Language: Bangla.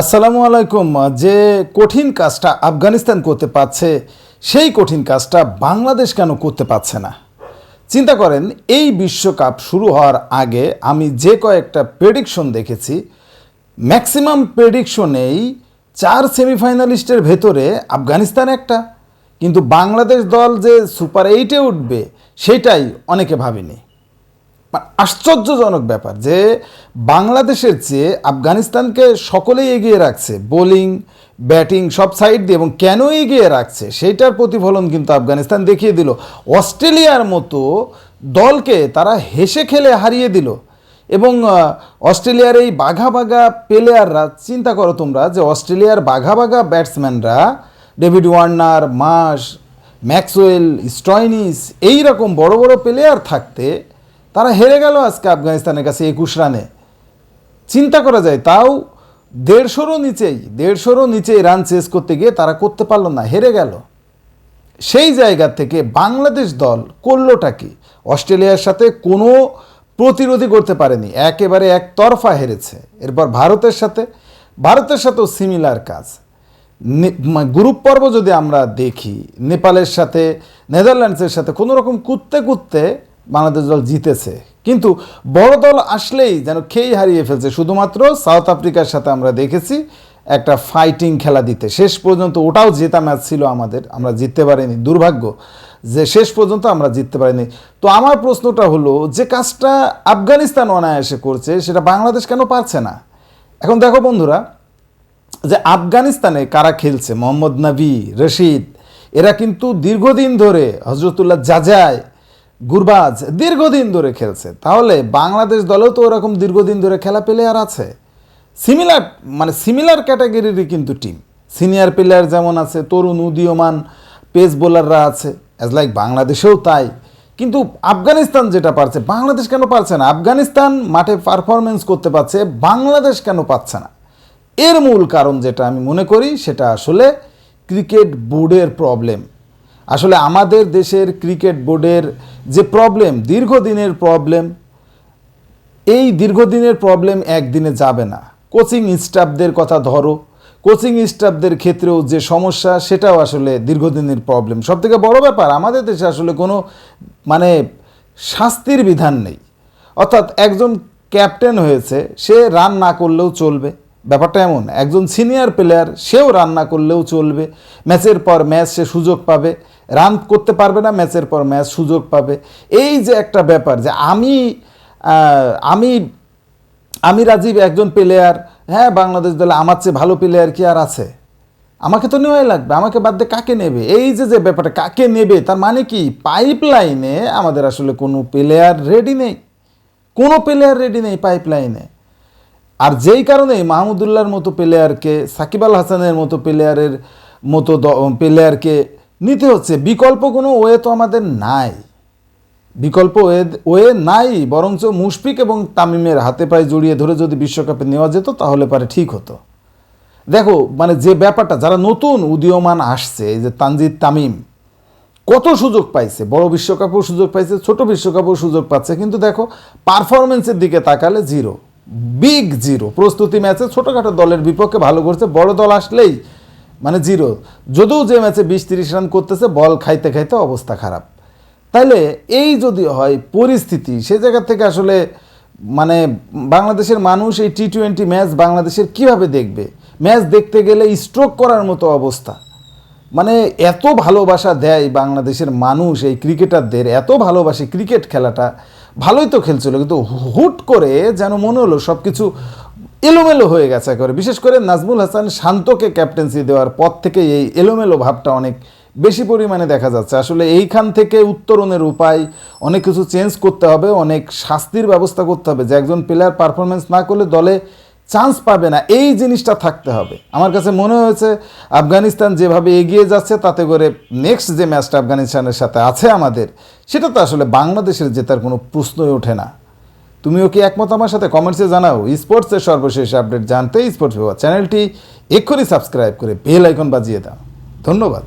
আসসালামু আলাইকুম। যে কঠিন কাজটা আফগানিস্তান করতে পারছে, সেই কঠিন কাজটা বাংলাদেশ কেন করতে পারছে না? চিন্তা করেন, এই বিশ্বকাপ শুরু হওয়ার আগে আমি যে কয়েকটা প্রেডিকশন দেখেছি ম্যাক্সিমাম প্রেডিকশনেই চার সেমিফাইনালিস্টের ভেতরে আফগানিস্তান একটা। কিন্তু বাংলাদেশ দল যে সুপার এইটে উঠবে, সেটাই অনেকে ভাবেনি। আশ্চর্যজনক ব্যাপার যে বাংলাদেশের চেয়ে আফগানিস্তানকে সকলেই এগিয়ে রাখছে, বোলিং, ব্যাটিং সব সাইড দিয়ে, এবং কেন এগিয়ে রাখছে সেইটার প্রতিফলন কিন্তু আফগানিস্তান দেখিয়ে দিল। অস্ট্রেলিয়ার মতো দলকে তারা হেসে খেলে হারিয়ে দিল। এবং অস্ট্রেলিয়ার এই বাঘা বাঘা প্লেয়াররা চিন্তা করো তোমরা যে অস্ট্রেলিয়ার বাঘা বাঘা ব্যাটসম্যানরা David Warner Marsh Maxwell Stoinis এই রকম বড় বড় প্লেয়ার থাকতে তারা হেরে গেল আজকে আফগানিস্তানের কাছে একুশ রানে। চিন্তা করা যায়, তাও দেড়শোরও নিচেই দেড়শোরও নিচেই রান চেস করতে গিয়ে তারা করতে পারল না, হেরে গেল। সেই জায়গা থেকে বাংলাদেশ দল করলোটা কি? অস্ট্রেলিয়ার সাথে কোনো প্রতিরোধী করতে পারেনি, একেবারে একতরফা হেরেছে। এরপর ভারতের সাথে, ভারতের সাথেও সিমিলার কাজ। গ্রুপ পর্ব যদি আমরা দেখি, নেপালের সাথে, নেদারল্যান্ডসের সাথে, কোনো রকম কুত্তে কুদতে বাংলাদেশ দল জিতেছে। কিন্তু বড় দল আসলেই যেন খেই হারিয়ে ফেলছে। শুধুমাত্র সাউথ আফ্রিকার সাথে আমরা দেখেছি একটা ফাইটিং খেলা দিতে। শেষ পর্যন্ত ওটাও জেতা ম্যাচ ছিল আমাদের। আমরা জিততে পারিনি। দুর্ভাগ্য যে শেষ পর্যন্ত আমরা জিততে পারিনি। তো আমার প্রশ্নটা হলো, যে কাজটা আফগানিস্তান অনায়াসে করছে, সেটা বাংলাদেশ কেন পারছে না? এখন দেখো বন্ধুরা, যে আফগানিস্তানে কারা খেলছে? মোহাম্মদ নবী, রশিদ, এরা কিন্তু দীর্ঘদিন ধরে হজরতুল্লাহ জাজায় গুরবাজ দীর্ঘদিন ধরে খেলছে। তাহলে বাংলাদেশ দলেও তো ওরকম দীর্ঘদিন ধরে খেলা প্লেয়ার আছে। সিমিলার মানে সিমিলার ক্যাটাগরিরই কিন্তু টিম সিনিয়র প্লেয়ার যেমন আছে, তরুণ, উদীয়মান পেস বোলাররা আছে। অ্যাজ লাইক বাংলাদেশেও তাই। কিন্তু আফগানিস্তান যেটা পারছে, বাংলাদেশ কেন পারছে না? আফগানিস্তান মাঠে পারফরমেন্স করতে পারছে, বাংলাদেশ কেন পাচ্ছে না? এর মূল কারণ যেটা আমি মনে করি, সেটা আসলে ক্রিকেট বোর্ডের প্রবলেম আসলে আমাদের দেশের ক্রিকেট বোর্ডের যে প্রবলেম দীর্ঘদিনের প্রবলেম এই দীর্ঘদিনের প্রবলেম একদিনে যাবে না। কোচিং স্টাফদের কথা ধরো কোচিং স্টাফদের ক্ষেত্রেও যে সমস্যা, সেটাও আসলে দীর্ঘদিনের প্রবলেম সবথেকে বড় ব্যাপার, আমাদের দেশে আসলে কোনো মানে শাস্তির বিধান নেই। অর্থাৎ একজন ক্যাপ্টেন হয়েছে, সে রান না করলেও চলবে। ব্যাপারটা এমন, একজন সিনিয়র প্লেয়ার সেও রান না করলেও চলবে। ম্যাচের পর ম্যাচ সে সুযোগ পাবে। রান করতে পারবে না, ম্যাচের পর ম্যাচ সুযোগ পাবে। এই যে একটা ব্যাপার যে আমি আমি আমি রাজীব একজন প্লেয়ার হ্যাঁ বাংলাদেশ দলে আমার চেয়ে ভালো প্লেয়ার কি আর আছে? আমাকে তো নেওয়াই লাগবে, আমাকে বাদ দিয়ে কাকে নেবে? এই যে যে ব্যাপারটা, কাকে নেবে, তার মানে কি? পাইপ লাইনে আমাদের আসলে কোনো প্লেয়ার রেডি নেই। কোনো প্লেয়ার রেডি নেই পাইপ লাইনে আর যেই কারণে মাহমুদুল্লাহর মতো প্লেয়ারকে সাকিব আল হাসানের মতো প্লেয়ারের মতো প্লেয়ারকে নিতে হচ্ছে। বিকল্প কোনো ওয়ে তো আমাদের নাই। বিকল্প ওয়ে ওয়ে নাই, বরঞ্চ মুশফিক এবং তামিমের হাতে পায়ে জড়িয়ে ধরে যদি বিশ্বকাপে নেওয়া যেত, তাহলে পারে ঠিক হতো। দেখো মানে যে ব্যাপারটা, যারা নতুন উদীয়মান আসছে যে তানজিদ তামিম, কত সুযোগ পাইছে। বড় বিশ্বকাপেও সুযোগ পাইছে, ছোট বিশ্বকাপেও সুযোগ পাচ্ছে। কিন্তু দেখো পারফরমেন্সের দিকে তাকালে জিরো, বিগ জিরো। প্রস্তুতি ম্যাচে ছোটোখাটো দলের বিপক্ষে ভালো করছে, বড় দল আসলেই মানে জিরো। যদিও যে ম্যাচে বিশ তিরিশ রান করতেছে, বল খাইতে খাইতে অবস্থা খারাপ। তাইলে এই যদি হয় পরিস্থিতি, সে জায়গা থেকে আসলে মানে বাংলাদেশের মানুষ এই টি টোয়েন্টি ম্যাচ বাংলাদেশের কীভাবে দেখবে? ম্যাচ দেখতে গেলে স্ট্রোক করার মতো অবস্থা। মানে এত ভালোবাসা দেয় বাংলাদেশের মানুষ এই ক্রিকেটারদের, এত ভালোবাসে ক্রিকেট খেলাটা। ভালোই তো খেলছিল, কিন্তু হুট করে যেন মনে হলো সব কিছু এলোমেলো হয়ে গেছে একেবারে। বিশেষ করে নাজমুল হাসান শান্তকে ক্যাপ্টেন্সি দেওয়ার পর থেকে এই এলোমেলো ভাবটা অনেক বেশি পরিমাণে দেখা যাচ্ছে। আসলে এইখান থেকে উত্তরণের উপায়, অনেক কিছু চেঞ্জ করতে হবে, অনেক শাস্তির ব্যবস্থা করতে হবে। যে একজন প্লেয়ার পারফরমেন্স না করলে দলে চান্স পাবে না, এই জিনিসটা থাকতে হবে। আমার কাছে মনে হয়েছে আফগানিস্তান যেভাবে এগিয়ে যাচ্ছে, তাতে করে নেক্সট যে ম্যাচটা আফগানিস্তানের সাথে আছে আমাদের, সেটা তো আসলে বাংলাদেশের জেতার কোনো প্রশ্নই ওঠে না। তুমিও কি একমত আমার সাথে? কমেন্টসে জানাও। স্পোর্টসের সর্বশেষ আপডেট জানতে স্পোর্টস চ্যানেলটি এক্ষুনি সাবস্ক্রাইব করে বেল আইকন বাজিয়ে দাও। ধন্যবাদ।